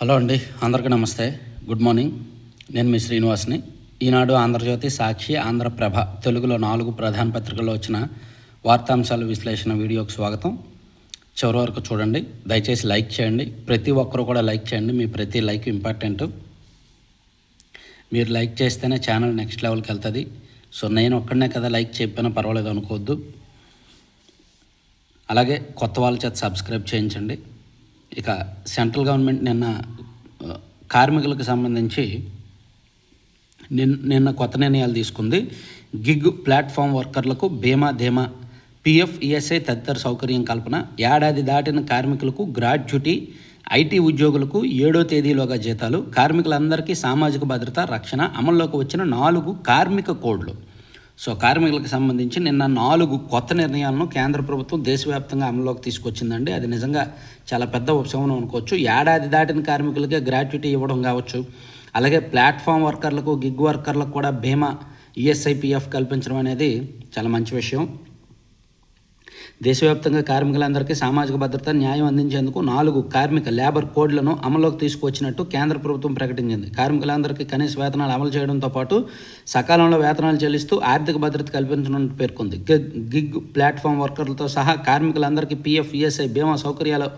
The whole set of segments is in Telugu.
హలో అండి అందరికీ నమస్తే. Good morning. నేను మీ శ్రీనివాస్ని. ఈనాడు ఆంధ్రజ్యోతి సాక్షి ఆంధ్రప్రభ తెలుగులో నాలుగు ప్రధాన పత్రికల్లో వచ్చిన వార్తాంశాల విశ్లేషణ వీడియోకి స్వాగతం. చివరి వరకు చూడండి. దయచేసి లైక్ చేయండి. ప్రతి ఒక్కరు కూడా లైక్ చేయండి. మీ ప్రతి లైక్ ఇంపార్టెంట్. మీరు లైక్ చేస్తేనే ఛానల్ నెక్స్ట్ లెవెల్కి వెళ్తుంది. సో నేను ఒక్కడనే కదా లైక్ చెప్పినా పర్వాలేదు అనుకోవద్దు. అలాగే కొత్త వాళ్ళ చేత సబ్స్క్రైబ్ చేయించండి. ఇక సెంట్రల్ గవర్నమెంట్ నిన్న కార్మికులకు సంబంధించి నిన్ నిన్న కొత్త నిర్ణయాలు తీసుకుంది. గిగ్ ప్లాట్ఫామ్ వర్కర్లకు బీమా ధీమా పిఎఫ్ ఈఎస్ఐ తదితర సౌకర్యం కల్పన ఏడాది దాటిన కార్మికులకు గ్రాడ్యుటీ ఐటీ ఉద్యోగులకు ఏడో తేదీలోగా జీతాలు కార్మికులందరికీ సామాజిక భద్రత రక్షణ అమల్లోకి వచ్చిన నాలుగు కార్మిక కోడ్లు. సో కార్మికులకు సంబంధించి నిన్న నాలుగు కొత్త నిర్ణయాలను కేంద్ర ప్రభుత్వం దేశవ్యాప్తంగా అమలులోకి తీసుకొచ్చిందండి. అది నిజంగా చాలా పెద్ద ఉపశమనం అనుకోవచ్చు. ఏడాది దాటిన కార్మికులకే గ్రాట్యుటీ ఇవ్వడం కావచ్చు. అలాగే ప్లాట్ఫామ్ వర్కర్లకు గిగ్ వర్కర్లకు కూడా బీమా ఈఎస్ఐపిఎఫ్ కల్పించడం అనేది చాలా మంచి విషయం. దేశవ్యాప్తంగా కార్మికులందరికీ సామాజిక భద్రత న్యాయం అందించేందుకు నాలుగు కార్మిక లేబర్ కోడ్లను అమల్లోకి తీసుకొచ్చినట్టు కేంద్ర ప్రభుత్వం ప్రకటించింది. కార్మికులందరికీ కనీస వేతనాలు అమలు చేయడంతో పాటు సకాలంలో వేతనాలు చెల్లిస్తూ ఆర్థిక భద్రత కల్పించనున్నట్టు పేర్కొంది. గిగ్ గిగ్ ప్లాట్ఫామ్ వర్కర్లతో సహా కార్మికులందరికీ పీఎఫ్ ఈఎస్ఐ బీమా సౌకర్యాలు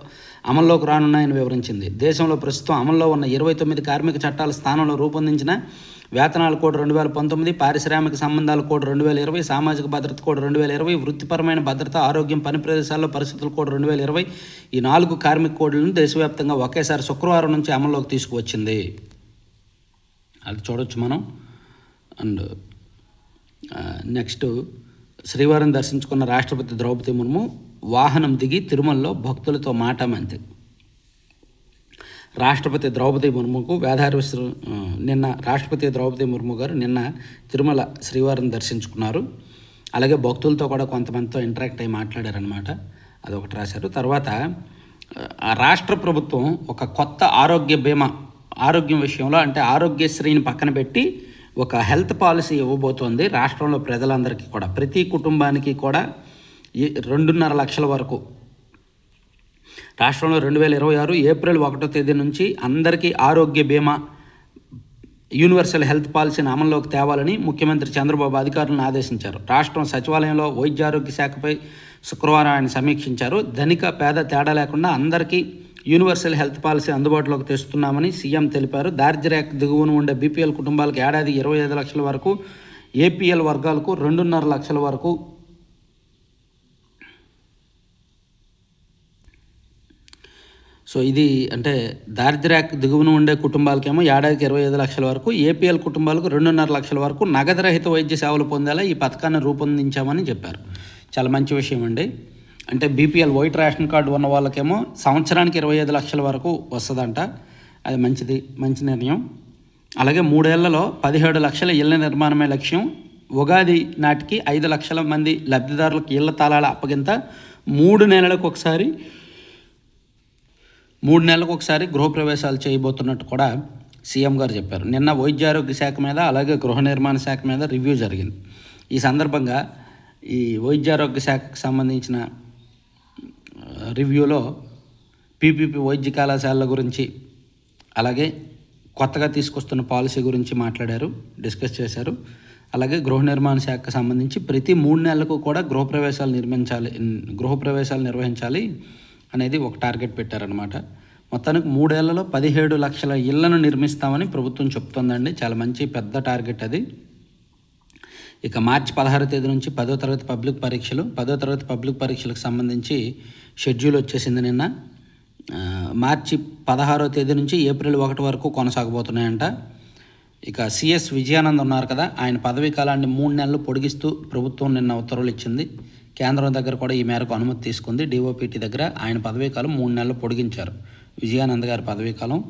అమల్లోకి రానున్నాయని వివరించింది. దేశంలో ప్రస్తుతం అమల్లో ఉన్న ఇరవై తొమ్మిది కార్మిక చట్టాల స్థానంలో రూపొందించిన వేతనాల కోడ్ రెండు వేల పంతొమ్మిది పారిశ్రామిక సంబంధాల కోడ్ రెండు వేల ఇరవై సామాజిక భద్రత కోడ్ రెండు వేల ఇరవై వృత్తిపరమైన భద్రత ఆరోగ్యం పని ప్రదేశాల్లో పరిస్థితుల కోడ్ రెండు వేల ఇరవై. ఈ నాలుగు కార్మిక కోడ్లను దేశవ్యాప్తంగా ఒకేసారి శుక్రవారం నుంచి అమల్లోకి తీసుకువచ్చింది. అది చూడొచ్చు మనం. అండ్ నెక్స్ట్ శ్రీవారిని దర్శించుకున్న రాష్ట్రపతి ద్రౌపది ముర్ము వాహనం దిగి తిరుమలలో భక్తులతో మాట మంది. రాష్ట్రపతి ద్రౌపది ముర్ముకు వేదారిశ్ర నిన్న రాష్ట్రపతి ద్రౌపది ముర్ము గారు నిన్న తిరుమల శ్రీవారిని దర్శించుకున్నారు. అలాగే భక్తులతో కూడా కొంతమందితో ఇంటరాక్ట్ అయ్యి మాట్లాడారనమాట అదొకటి రాశారు. తర్వాత ఆ రాష్ట్ర ప్రభుత్వం ఒక కొత్త ఆరోగ్య బీమా ఆరోగ్యం విషయంలో అంటే ఆరోగ్యశ్రీని పక్కన పెట్టి ఒక హెల్త్ పాలసీ ఇవ్వబోతోంది రాష్ట్రంలో ప్రజలందరికీ కూడా. ప్రతి కుటుంబానికి కూడా ఈ రెండున్నర లక్షల వరకు రాష్ట్రంలో రెండు వేల ఇరవై ఆరు ఏప్రిల్ ఒకటో తేదీ నుంచి అందరికీ ఆరోగ్య బీమా యూనివర్సల్ హెల్త్ పాలసీని అమల్లోకి తేవాలని ముఖ్యమంత్రి చంద్రబాబు అధికారులను ఆదేశించారు. రాష్ట్రం సచివాలయంలో వైద్యారోగ్య శాఖపై శుక్రవారం ఆయన సమీక్షించారు. ధనిక పేద తేడా లేకుండా అందరికీ యూనివర్సల్ హెల్త్ పాలసీ అందుబాటులోకి తెస్తున్నామని సీఎం తెలిపారు. దారిద్ర్య దిగువన ఉండే బీపీఎల్ కుటుంబాలకు ఏడాది ఇరవై ఐదు లక్షల వరకు ఏపీఎల్ వర్గాలకు రెండున్నర లక్షల వరకు సో ఇది అంటే దారిద్ర్య దిగువన ఉండే కుటుంబాలకేమో ఏడాదికి ఇరవై ఐదు లక్షల వరకు ఏపీఎల్ కుటుంబాలకు రెండున్నర లక్షల వరకు నగదు రహిత వైద్య సేవలు పొందేలా ఈ పథకాన్ని రూపొందించామని చెప్పారు. చాలా మంచి విషయం అండి. అంటే బీపీఎల్ వైట్ రేషన్ కార్డు ఉన్న వాళ్ళకేమో సంవత్సరానికి ఇరవై ఐదు లక్షల వరకు వస్తుందంట. అది మంచిది మంచి నిర్ణయం. అలాగే మూడేళ్ళలో పదిహేడు లక్షల ఇళ్ళ నిర్మాణమే లక్ష్యం. ఉగాది నాటికి ఐదు లక్షల మంది లబ్ధిదారులకు ఇళ్ళ తాళాల అప్పగింత మూడు నెలలకు ఒకసారి మూడు నెలలకు ఒకసారి గృహప్రవేశాలు చేయబోతున్నట్టు కూడా సీఎం గారు చెప్పారు. నిన్న వైద్యారోగ్య శాఖ మీద అలాగే గృహ నిర్మాణ శాఖ మీద రివ్యూ జరిగింది. ఈ సందర్భంగా ఈ వైద్యారోగ్య శాఖకు సంబంధించిన రివ్యూలో పీపీపీ వైద్య కళాశాలల గురించి అలాగే కొత్తగా తీసుకొస్తున్న పాలసీ గురించి మాట్లాడారు డిస్కస్ చేశారు. అలాగే గృహ నిర్మాణ శాఖకు సంబంధించి ప్రతి మూడు నెలలకు కూడా గృహప్రవేశాలు నిర్మించాలి గృహప్రవేశాలు నిర్వహించాలి. అనేది ఒక టార్గెట్ పెట్టారనమాట మొత్తానికి మూడేళ్ళలో పదిహేడు లక్షల ఇళ్ళను నిర్మిస్తామని ప్రభుత్వం చెప్తోందండి. చాలా మంచి పెద్ద టార్గెట్ అది. ఇక మార్చి పదహారో తేదీ నుంచి పదో తరగతి పబ్లిక్ పరీక్షలు పదో తరగతి పబ్లిక్ పరీక్షలకు సంబంధించి షెడ్యూల్ వచ్చేసింది నిన్న. మార్చి పదహారో తేదీ నుంచి ఏప్రిల్ ఒకటి వరకు కొనసాగబోతున్నాయంట. ఇక సిఎస్ విజయానంద్ ఉన్నారు కదా ఆయన పదవీ కాలాన్ని మూడు నెలలు పొడిగిస్తూ ప్రభుత్వం నిన్న ఉత్తర్వులు ఇచ్చింది. కేంద్రం దగ్గర కూడా ఈ మేరకు అనుమతి తీసుకుంది. డిఓపిటి దగ్గర ఆయన పదవీ కాలం మూడు నెలలు పొడిగించారు. విజయానంద్ గారి పదవీకాలం.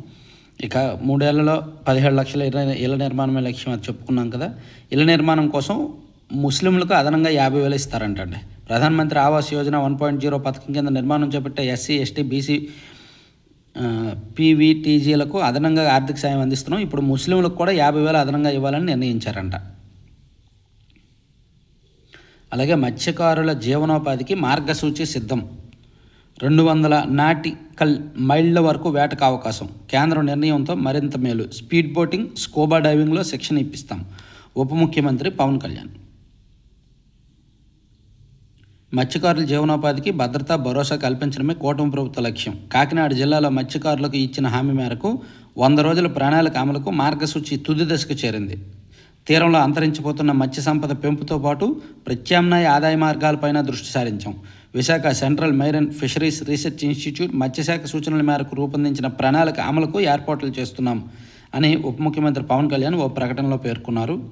ఇక మూడేళ్ళలో పదిహేడు లక్షల ఇళ్ళ నిర్మాణమే లక్ష్యం అది చెప్పుకున్నాం కదా. ఇళ్ళ నిర్మాణం కోసం ముస్లింలకు అదనంగా యాభై వేలు ఇస్తారంటండి. Pradhanmantri Awas Yojana one point zero పథకం కింద నిర్మాణం చేపట్టే ఎస్సీ ఎస్టీ బీసీ పీవీటీజీలకు అదనంగా ఆర్థిక సాయం అందిస్తున్నాం. ఇప్పుడు ముస్లింలకు కూడా యాభై వేలు అదనంగా ఇవ్వాలని నిర్ణయించారంట. అలాగే మత్స్యకారుల జీవనోపాధికి మార్గసూచి సిద్ధం. రెండు వందల నాటికల్ మైళ్ళ వరకు వేటకు అవకాశం. కేంద్రం నిర్ణయంతో మరింత మేలు. స్పీడ్ బోటింగ్ స్కోబా డైవింగ్లో శిక్షణ ఇప్పిస్తాం. ఉప ముఖ్యమంత్రి పవన్ కళ్యాణ్. మత్స్యకారుల జీవనోపాధికి భద్రత భరోసా కల్పించడమే కూటమి ప్రభుత్వ లక్ష్యం. కాకినాడ జిల్లాలో మత్స్యకారులకు ఇచ్చిన హామీ మేరకు వంద రోజుల ప్రణాళిక అమలుకు మార్గసూచి తుది దశకు చేరింది. తీరంలో అంతరించిపోతున్న మత్స్య సంపద పెంపుతో పాటు ప్రత్యామ్నాయ ఆదాయ మార్గాలపైన దృష్టి సారించాం. Visakha central marine fisheries research institute మత్స్యశాఖ సూచనల మేరకు రూపొందించిన ప్రణాళిక అమలుకు ఏర్పాట్లు చేస్తున్నాం అని ఉప ముఖ్యమంత్రి పవన్ కళ్యాణ్ ఓ ప్రకటనలో పేర్కొన్నారు.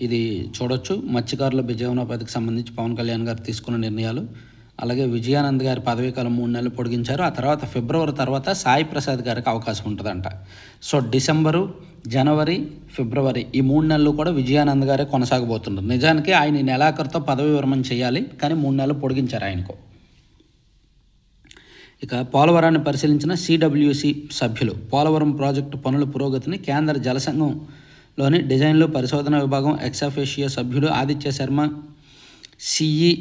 ఇది చూడొచ్చు. మత్స్యకారుల జీవనోపాధికి సంబంధించి పవన్ కళ్యాణ్ గారు తీసుకున్న నిర్ణయాలు. అలాగే విజయానంద్ గారి పదవీకాలం మూడు నెలలు పొడిగించారు. ఆ తర్వాత ఫిబ్రవరి తర్వాత సాయి ప్రసాద్ గారికి అవకాశం ఉంటుందంట. సో డిసెంబరు జనవరి ఫిబ్రవరి ఈ మూడు నెలలు కూడా విజయానంద్ గారే కొనసాగబోతున్నారు. నిజానికి ఆయన నెలాఖరుతో పదవి విరమణ చేయాలి కానీ మూడు నెలలు పొడిగించారు ఆయనకు. ఇక పోలవరాన్ని పరిశీలించిన సిడబ్ల్యూసి సభ్యులు పోలవరం ప్రాజెక్టు పనుల పురోగతిని కేంద్ర జలసంఘంలోని డిజైన్లు పరిశోధన విభాగం ఎక్సాఫేషియో సభ్యుడు Aditya Sharma CE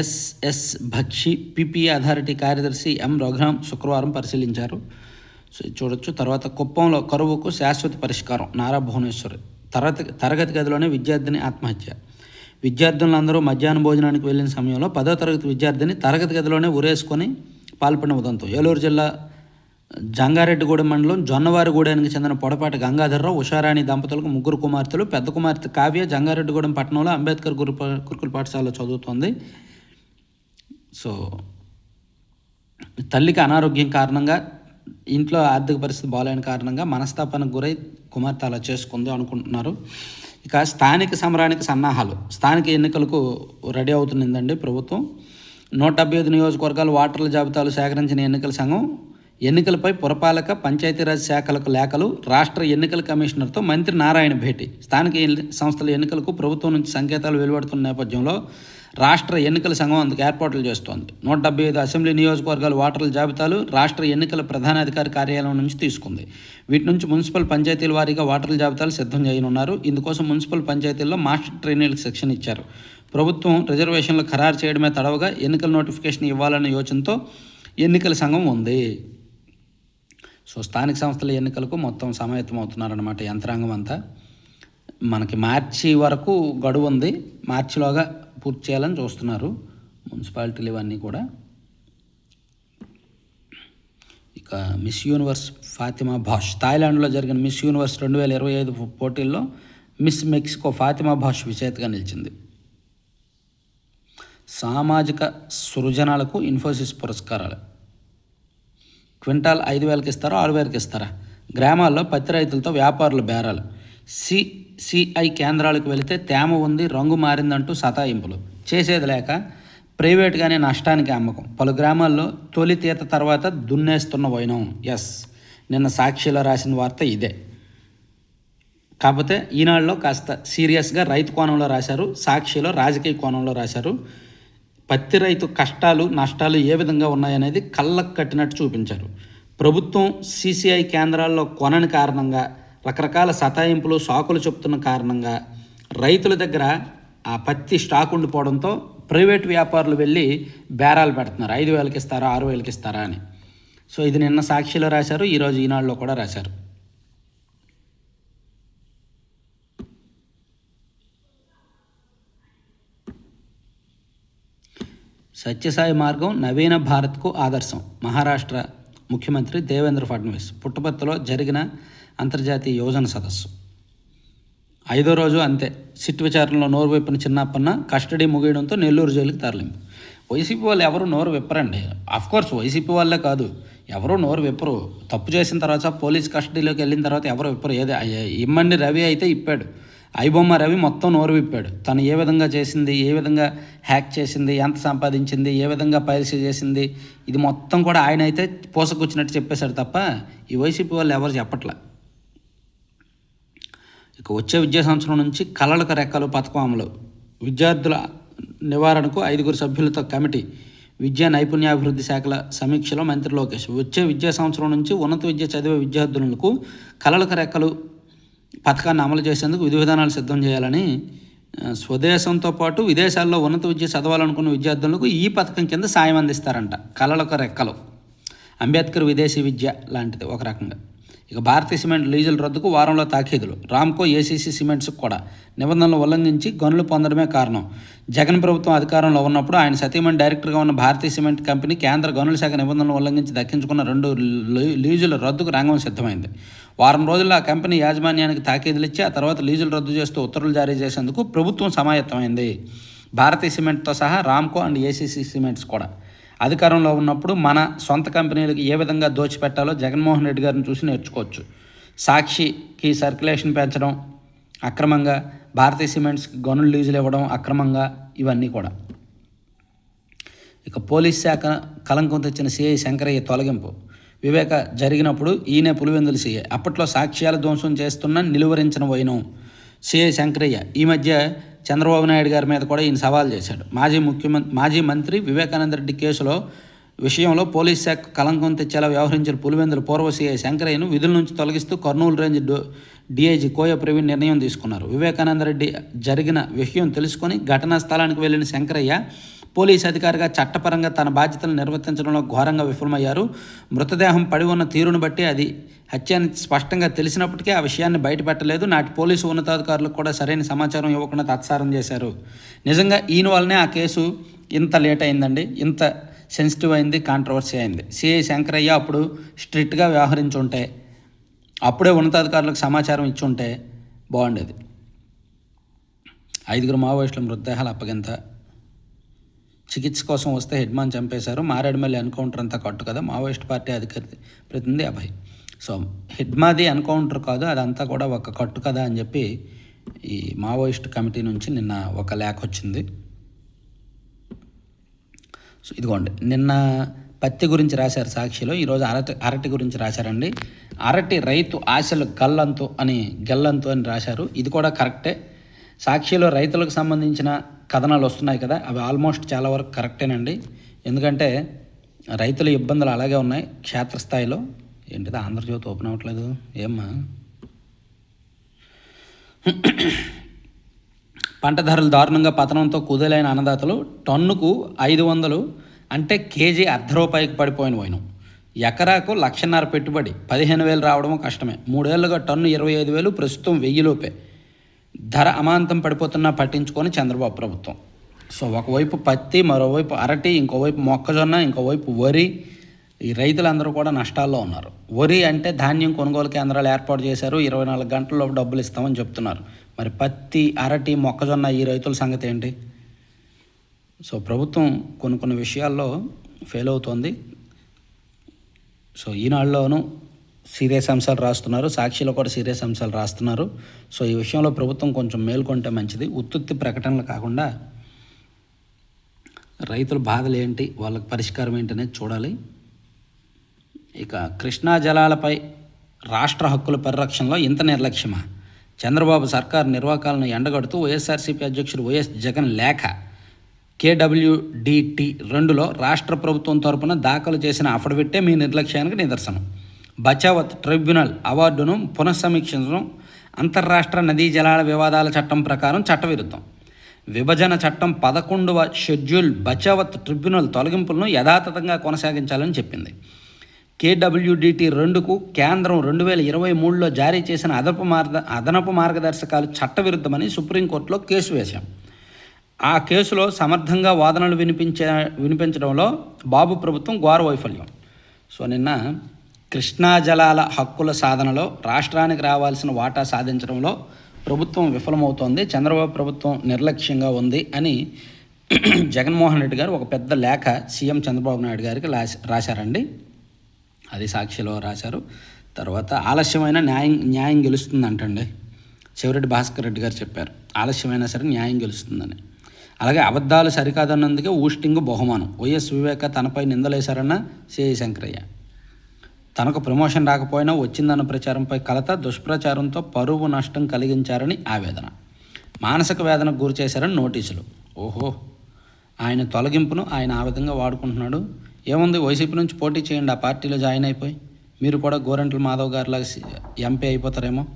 SS Bakshi PP authority కార్యదర్శి ఎం రఘురాం శుక్రవారం పరిశీలించారు. సో ఇది చూడొచ్చు. తర్వాత కుప్పంలో కరువుకు శాశ్వత పరిష్కారం నారా భువనేశ్వరి. తరగతి తరగతి గదిలోనే విద్యార్థిని ఆత్మహత్య. విద్యార్థులందరూ మధ్యాహ్న భోజనానికి వెళ్ళిన సమయంలో పదో తరగతి విద్యార్థిని తరగతి గదిలోనే ఉరేసుకొని పాల్పడిన ఉదంతం. ఏలూరు జిల్లా జంగారెడ్డిగూడెం మండలం జొన్నవారిగూడెనికి చెందిన పొడపాటి గంగాధర్రావు ఉషారాణి దంపతులకు ముగ్గురు కుమార్తెలు పెద్ద కుమార్తె కావ్య జంగారెడ్డిగూడెం పట్టణంలో అంబేద్కర్ గురు గురుకుల పాఠశాలలో చదువుతోంది. సో తల్లికి అనారోగ్యం కారణంగా ఇంట్లో ఆర్థిక పరిస్థితి బాగాలేని కారణంగా మనస్తాపానికి గురై కుమార్తె అలా చేసుకుంది అనుకుంటున్నారు. ఇక స్థానిక సమరానికి సన్నాహాలు. స్థానిక ఎన్నికలకు రెడీ అవుతుందండి ప్రభుత్వం. నూట డెబ్బై ఐదు నియోజకవర్గాలు ఓటర్ల జాబితాలు సేకరించిన ఎన్నికల సంఘం ఎన్నికలపై పురపాలక పంచాయతీరాజ్ శాఖలకు లేఖలు రాష్ట్ర ఎన్నికల కమిషనర్తో మంత్రి నారాయణ భేటీ. స్థానిక సంస్థల ఎన్నికలకు ప్రభుత్వం నుంచి సంకేతాలు వెలువడుతున్న నేపథ్యంలో రాష్ట్ర ఎన్నికల సంఘం అందుకు ఏర్పాట్లు చేస్తోంది. నూట డెబ్బై ఐదు అసెంబ్లీ నియోజకవర్గాల ఓటర్ల జాబితాలు రాష్ట్ర ఎన్నికల ప్రధానాధికారి కార్యాలయం నుంచి తీసుకుంది. వీటి నుంచి మున్సిపల్ పంచాయతీల వారీగా ఓటర్ల జాబితాలు సిద్ధం చేయనున్నారు. ఇందుకోసం మున్సిపల్ పంచాయతీల్లో మాస్టర్ ట్రైనీలకు శిక్షణ ఇచ్చారు. ప్రభుత్వం రిజర్వేషన్లు ఖరారు చేయడమే తడవగా ఎన్నికల నోటిఫికేషన్ ఇవ్వాలన్న యోచనతో ఎన్నికల సంఘం ఉంది. సో స్థానిక సంస్థల ఎన్నికలకు మొత్తం సమాయత్తం అవుతున్నారన్నమాట యంత్రాంగం అంతా. మనకి మార్చి వరకు గడువు ఉంది. మార్చిలోగా పూర్తి చేయాలని చూస్తున్నారు మున్సిపాలిటీలు ఇవన్నీ కూడా. ఇక మిస్ యూనివర్స్ ఫాతిమా భాష్. థాయిలాండ్లో జరిగిన మిస్ యూనివర్స్ రెండు వేల ఇరవై ఐదు పోటీల్లో మిస్ మెక్సికో ఫాతిమా భాష్ విజేతగా నిలిచింది. సామాజిక సృజనాలకు ఇన్ఫోసిస్ పురస్కారాలు. క్వింటాల్ ఐదు వేలకి ఇస్తారా ఆరు వేలకి ఇస్తారా? గ్రామాల్లో పత్తి రైతులతో వ్యాపారులు బేరాలు. సిసిఐ కేంద్రాలకు వెళితే తేమ ఉంది రంగు మారిందంటూ సతాయింపులు. చేసేది లేక ప్రైవేట్గానే నష్టానికి అమ్మకం. పలు గ్రామాల్లో తొలి తీత తర్వాత దున్నేస్తున్న వైనం. ఎస్ నిన్న సాక్షిలో రాసిన వార్త ఇదే. కాకపోతే ఈనాడులో కాస్త సీరియస్గా రైతు కోణంలో రాశారు సాక్షిలో రాజకీయ కోణంలో రాశారు. పత్తి రైతు కష్టాలు నష్టాలు ఏ విధంగా ఉన్నాయనేది కళ్ళకు కట్టినట్టు చూపించారు. ప్రభుత్వం సీసీఐ కేంద్రాల్లో కొనని కారణంగా రకరకాల సతాయింపులు సాకులు చెప్తున్న కారణంగా రైతుల దగ్గర ఆ పత్తి స్టాక్ ఉండిపోవడంతో ప్రైవేట్ వ్యాపారులు వెళ్ళి బేరాలు పెడుతున్నారు. ఐదు వేలకి ఇస్తారా ఆరు వేలకి ఇస్తారా అని. సో ఇది నిన్న సాక్షిలో రాశారు ఈరోజు ఈనాడులో కూడా రాశారు. సత్యసాయి మార్గం నవీన భారత్కు ఆదర్శం. మహారాష్ట్ర ముఖ్యమంత్రి దేవేంద్ర ఫడ్నవీస్ పుట్టపర్తిలో జరిగిన అంతర్జాతీయ యువజన సదస్సు. ఐదో రోజు అంతే. సిట్ విచారణలో నోరు విప్పిన చిన్నప్పన్న కస్టడీ ముగియడంతో నెల్లూరు జైలుకి తరలింపు. వైసీపీ వాళ్ళు ఎవరు నోరు విప్పరండి. కోర్స్ వైసీపీ వాళ్ళే కాదు. ఎవరు నోరు విప్పరు. తప్పు చేసిన తర్వాత పోలీస్ కస్టడీలోకి వెళ్ళిన తర్వాత ఎవరు విప్పరు? ఏది? ఇమ్మండి రవి అయితే ఇప్పాడు. ఐబొమ్మ రవి మొత్తం నోరు విప్పాడు. తను ఏ విధంగా చేసింది ఏ విధంగా హ్యాక్ చేసింది ఎంత సంపాదించింది ఏ విధంగా పైరసీ చేసింది ఇది మొత్తం కూడా ఆయన అయితే పోసకొచ్చినట్టు చెప్పేశాడు తప్ప ఈ వైసీపీ వాళ్ళు ఎవరు చెప్పట్లే? ఇక వచ్చే విద్యా సంవత్సరం నుంచి కళలకు రెక్కలు పథకం అమలు. విద్యార్థుల నివారణకు ఐదుగురు సభ్యులతో కమిటీ విద్యా నైపుణ్యాభివృద్ధి శాఖల సమీక్షలో మంత్రి లోకేష్. వచ్చే విద్యా సంవత్సరం నుంచి ఉన్నత విద్య చదివే విద్యార్థులకు కళలకు రెక్కలు పథకాన్ని అమలు చేసేందుకు విధి విధానాలు సిద్ధం చేయాలని స్వదేశంతో పాటు విదేశాల్లో ఉన్నత విద్య చదవాలనుకున్న విద్యార్థులకు ఈ పథకం కింద సాయం అందిస్తారంట. కళలకు రెక్కలు. అంబేద్కర్ విదేశీ విద్య లాంటిది ఒక రకంగా. ఇక భారతీయ సిమెంట్ లీజుల రద్దుకు వారంలో తాఖీదులు. రామ్కో ఏసీసీ సిమెంట్స్ కూడా నిబంధనలు ఉల్లంఘించి గనులు పొందడమే కారణం. జగన్ ప్రభుత్వం అధికారంలో ఉన్నప్పుడు ఆయన సతీమణి డైరెక్టర్గా ఉన్న భారతీయ సిమెంట్ కంపెనీ కేంద్ర గనుల శాఖ నిబంధనలు ఉల్లంఘించి దక్కించుకున్న రెండు లీజుల రద్దుకు రంగం సిద్ధమైంది. వారం రోజుల్లో ఆ కంపెనీ యాజమాన్యానికి తాకీదులు ఇచ్చి ఆ తర్వాత లీజులు రద్దు చేస్తూ ఉత్తర్వులు జారీ చేసేందుకు ప్రభుత్వం సమాయత్తమైంది. భారతీయ సిమెంట్తో సహా రామ్కో అండ్ ఏసీసీ సిమెంట్స్ కూడా. అధికారంలో ఉన్నప్పుడు మన సొంత కంపెనీలకు ఏ విధంగా దోచిపెట్టాలో జగన్మోహన్ రెడ్డి గారిని చూసి నేర్చుకోవచ్చు. సాక్షికి సర్క్యులేషన్ పెంచడం అక్రమంగా భారతీయ సిమెంట్స్కి గనులు లీజులు ఇవ్వడం అక్రమంగా ఇవన్నీ కూడా. ఇక పోలీస్ శాఖ కలంకం తెచ్చిన సిఐ శంకరయ్య తొలగింపు. వివేక జరిగినప్పుడు ఈయనే పులివెందులు సిఐ అప్పట్లో సాక్ష్యాల ధ్వంసం చేస్తున్న నిలువరించిన వైనం సిఐ శంకరయ్య. ఈ మధ్య చంద్రబాబు నాయుడు గారి మీద కూడా ఈయన సవాల్ చేశాడు. మాజీ ముఖ్యమంత్రి మాజీ మంత్రి వివేకానంద రెడ్డి కేసులో విషయంలో పోలీస్ శాఖ కలంకం తెచ్చేలా వ్యవహరించిన పులివెందుల పూర్వ సీఐ శంకరయ్యను విధుల నుంచి తొలగిస్తూ కర్నూలు రేంజ్ డో- డీఐజీ కోయ ప్రవీణ్ నిర్ణయం తీసుకున్నారు. వివేకానంద రెడ్డి జరిగిన విషయం తెలుసుకొని ఘటనా స్థలానికి వెళ్ళిన శంకరయ్య పోలీస్ అధికారిగా చట్టపరంగా తన బాధ్యతలు నిర్వర్తించడంలో ఘోరంగా విఫలమయ్యారు. మృతదేహం పడి ఉన్న తీరును బట్టి అది హత్య అని స్పష్టంగా తెలిసినప్పటికీ ఆ విషయాన్ని బయటపెట్టలేదు. నాటి పోలీసు ఉన్నతాధికారులకు కూడా సరైన సమాచారం ఇవ్వకుండా తత్సారం చేశారు. నిజంగా ఈయన వల్లనే ఆ కేసు ఇంత లేట్ అయిందండి. ఇంత సెన్సిటివ్ అయింది కాంట్రవర్సీ అయింది. సిఐ శంకరయ్య అప్పుడు స్ట్రిక్ట్గా వ్యవహరించుంటే అప్పుడే ఉన్నతాధికారులకు సమాచారం ఇచ్చుంటే బాగుండేది. ఐదుగురు మావోయిస్టుల మృతదేహాలు అప్పగింత చికిత్స కోసం వస్తే హెడ్మాన్ చంపేశారు. మారేడుమల్లి ఎన్కౌంటర్ అంతా కట్టు కదా. మావోయిస్ట్ పార్టీ అధికారి ప్రతినిధి అభయ్. సో హెడ్మాది ఎన్కౌంటర్ కాదు. అదంతా కూడా ఒక కట్టు కదా అని చెప్పి ఈ మావోయిస్ట్ కమిటీ నుంచి నిన్న ఒక లేఖ వచ్చింది. సో ఇదిగోండి. నిన్న పత్తి గురించి రాశారు సాక్షిలో. ఈరోజు అరటి అరటి గురించి రాశారండి. అరటి రైతు ఆశలు గల్లంతు అని గల్లంతు అని రాశారు. ఇది కూడా కరెక్టే. సాక్షిలో రైతులకు సంబంధించిన కథనాలు వస్తున్నాయి కదా అవి ఆల్మోస్ట్ చాలా వరకు కరెక్టేనండి. ఎందుకంటే రైతుల ఇబ్బందులు అలాగే ఉన్నాయి క్షేత్రస్థాయిలో. ఏంటిది ఆంధ్రజ్యోతి ఓపెన్ అవ్వట్లేదు? ఏమ్మా? పంట ధరలు దారుణంగా పతనంతో కుదేలైన అన్నదాతలు టన్నుకు ఐదు వందలు అంటే కేజీ అర్ధ రూపాయికి పడిపోయిన పోయినాం ఎకరాకు లక్షన్నర పెట్టుబడి పదిహేను వేలు రావడం కష్టమే. మూడేళ్ళుగా టన్ను ఇరవై ఐదు వేలు ప్రస్తుతం వెయ్యి లోపే. ధర అమాంతం పడిపోతున్నా పట్టించుకొని చంద్రబాబు ప్రభుత్వం. సో ఒకవైపు పత్తి మరోవైపు అరటి ఇంకోవైపు మొక్కజొన్న ఇంకోవైపు వరి. ఈ రైతులందరూ కూడా నష్టాల్లో ఉన్నారు. వరి అంటే ధాన్యం కొనుగోలు కేంద్రాలు ఏర్పాటు చేశారు. ఇరవై నాలుగు గంటల్లో డబ్బులు ఇస్తామని చెప్తున్నారు. మరి పత్తి అరటి మొక్కజొన్న ఈ రైతుల సంగతి ఏంటి? సో ప్రభుత్వం కొన్ని కొన్ని విషయాల్లో ఫెయిల్ అవుతోంది. సో ఈనాడులోనూ సీరియస్ అంశాలు రాస్తున్నారు. సాక్షిలో కూడా సీరియస్ అంశాలు రాస్తున్నారు. సో ఈ విషయంలో ప్రభుత్వం కొంచెం మేల్కొంటే మంచిది. ఉత్తుత్తి ప్రకటనలు కాకుండా రైతుల బాధలు ఏంటి వాళ్ళకి పరిష్కారం ఏంటి అనేది చూడాలి. ఇక కృష్ణా జలాలపై రాష్ట్ర హక్కుల పరిరక్షణలో ఇంత నిర్లక్ష్యమా? చంద్రబాబు సర్కార్ నిర్వాకాలను ఎండగడుతూ వైఎస్ఆర్సీపీ అధ్యక్షుడు వైఎస్ జగన్ లేఖ కేడబ్ల్యూడిటి రెండులో రాష్ట్ర ప్రభుత్వం తరపున దాఖలు చేసిన అఫిడవిట్టే మీ నిర్లక్ష్యానికి నిదర్శనం. బచావత్ ట్రిబ్యునల్ అవార్డును పునఃసమీక్షించడం అంతర్రాష్ట్ర నదీ జలాల వివాదాల చట్టం ప్రకారం చట్టవిరుద్ధం. విభజన చట్టం పదకొండవ షెడ్యూల్ బచావత్ ట్రిబ్యునల్ తొలగింపులను యథాతథంగా కొనసాగించాలని చెప్పింది. కేడబ్ల్యూడిటి రెండుకు కేంద్రం రెండు వేల ఇరవై మూడులో జారీ చేసిన అదనపు మార్గ అదనపు మార్గదర్శకాలు చట్టవిరుద్ధమని సుప్రీంకోర్టులో కేసు వేశాం. ఆ కేసులో సమర్థంగా వాదనలు వినిపించే వినిపించడంలో బాబు ప్రభుత్వం ఘోర వైఫల్యం. సో నిన్న కృష్ణా జలాల హక్కుల సాధనలో రాష్ట్రానికి రావాల్సిన వాటా సాధించడంలో ప్రభుత్వం విఫలమవుతోంది చంద్రబాబు ప్రభుత్వం నిర్లక్ష్యంగా ఉంది అని జగన్మోహన్ రెడ్డి గారు ఒక పెద్ద లేఖ సీఎం చంద్రబాబు నాయుడు గారికి రాశారండి. అది సాక్షిలో రాశారు. తర్వాత ఆలస్యమైన న్యాయం న్యాయం గెలుస్తుంది అంటండి శివరెడ్డి భాస్కర్ రెడ్డి గారు చెప్పారు. ఆలస్యమైనా సరే న్యాయం గెలుస్తుందని. అలాగే అబద్ధాలు సరికాదన్నందుకే ఊస్టింగ్ బహుమానం. వైఎస్ వివేక తనపై నిందలేశారన్న సిఐ శంకరయ్య. తనకు ప్రమోషన్ రాకపోయినా వచ్చిందన్న ప్రచారంపై కలత దుష్ప్రచారంతో పరువు నష్టం కలిగించారని ఆవేదన. మానసిక వేదనకు గురి చేశారని నోటీసులు. ఓహో! ఆయన తొలగింపును ఆయన ఆ విధంగా వాడుకుంటున్నాడు. ఏముంది వైసీపీ నుంచి పోటీ చేయండి ఆ పార్టీలో జాయిన్ అయిపోయి. మీరు కూడా గోరంట్ల మాధవ్ గారిలాగా ఎంపీ అయిపోతారేమో.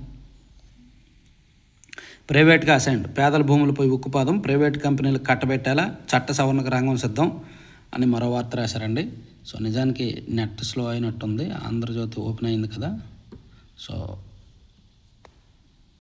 ప్రైవేట్గా అసైన్డ్. పేదల భూములపై ఉక్కుపాదం. ప్రైవేట్ కంపెనీలకు కట్టబెట్టేలా చట్ట సవరణకు రంగం సిద్ధం అని మరో వార్త రాశారండి. సో నిజానికి నెట్ స్లో అయినట్టుంది ఆంధ్రజ్యోతి ఓపెన్ అయింది కదా. సో